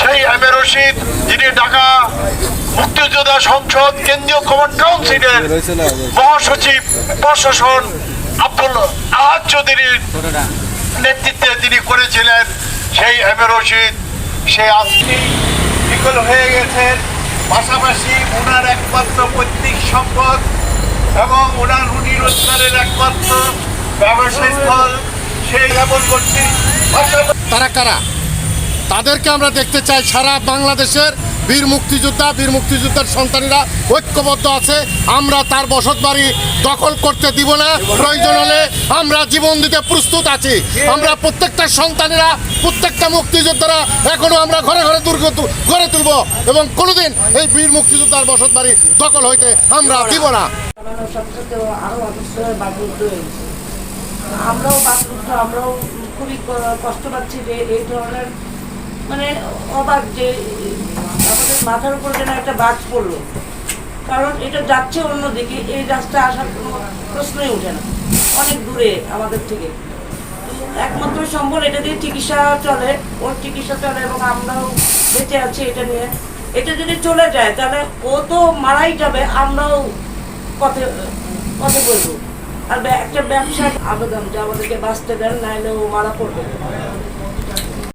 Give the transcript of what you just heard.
সেই M A Rashid, যিনি ঢাকা মুক্তিযোদ্ধা সংসদ কেন্দ্রীয় কমান্ড কাউন্সিলের মহাসচিব, প্রশাসন আব্দুল আহাদ চৌধুরীর নেতৃত্বে তিনি করেছিলেন। সেই এম এ রশিদ, সে আজকে বিকল হয়ে গেছেন পাশাপাশি ওনার একমাত্র পৈতৃক সম্পদ এবং ওনার রুটি রোজগারের একমাত্র ব্যবসায়ী স্থল সেই এমন করছি। তারা কারা? তাদেরকে আমরা দেখতে চাই সারা বাংলাদেশের বীর মুক্তিযোদ্ধা, বীর মুক্তিযোদ্ধার সন্তানীরা ঐক্যবদ্ধ আছে। আমরা তার বসত বাড়ি দখল করতে দিব না। প্রয়োজন হলে আমরা জীবন দিতে প্রস্তুত আছি। আমরা প্রত্যেকটা সন্তানেরা, প্রত্যেকটা মুক্তিযোদ্ধারা এখনও আমরা ঘরে ঘরে দুর্গ গড়ে তুলব এবং কোনোদিন এই বীর মুক্তিযোদ্ধার বসত বাড়ি দখল হইতে আমরা দিব না। আমরাও আমরাও খুবই কষ্ট পাচ্ছি যে এই ধরনের মানে অবাক যে আমাদের মাথার উপর যেন একটা বাজ পড়ল। কারণ এটা যাচ্ছে অন্যদিকে এই রাস্তা আসার কোনো প্রশ্নই ওঠে না। অনেক দূরে আমাদের থেকে। একমাত্র সম্বল এটা দিয়ে চিকিৎসা চলে, ওর চিকিৎসা চলে এবং আমরাও বেঁচে আছি এটা নিয়ে। এটা যদি চলে যায়, তাহলে ও তো মারাই যাবে, আমরাও পথে পথে বলব। আর একটা ব্যবসার আবেদন যে আমাদেরকে বাঁচতে দেন নাইলে ও মারা পড়বে।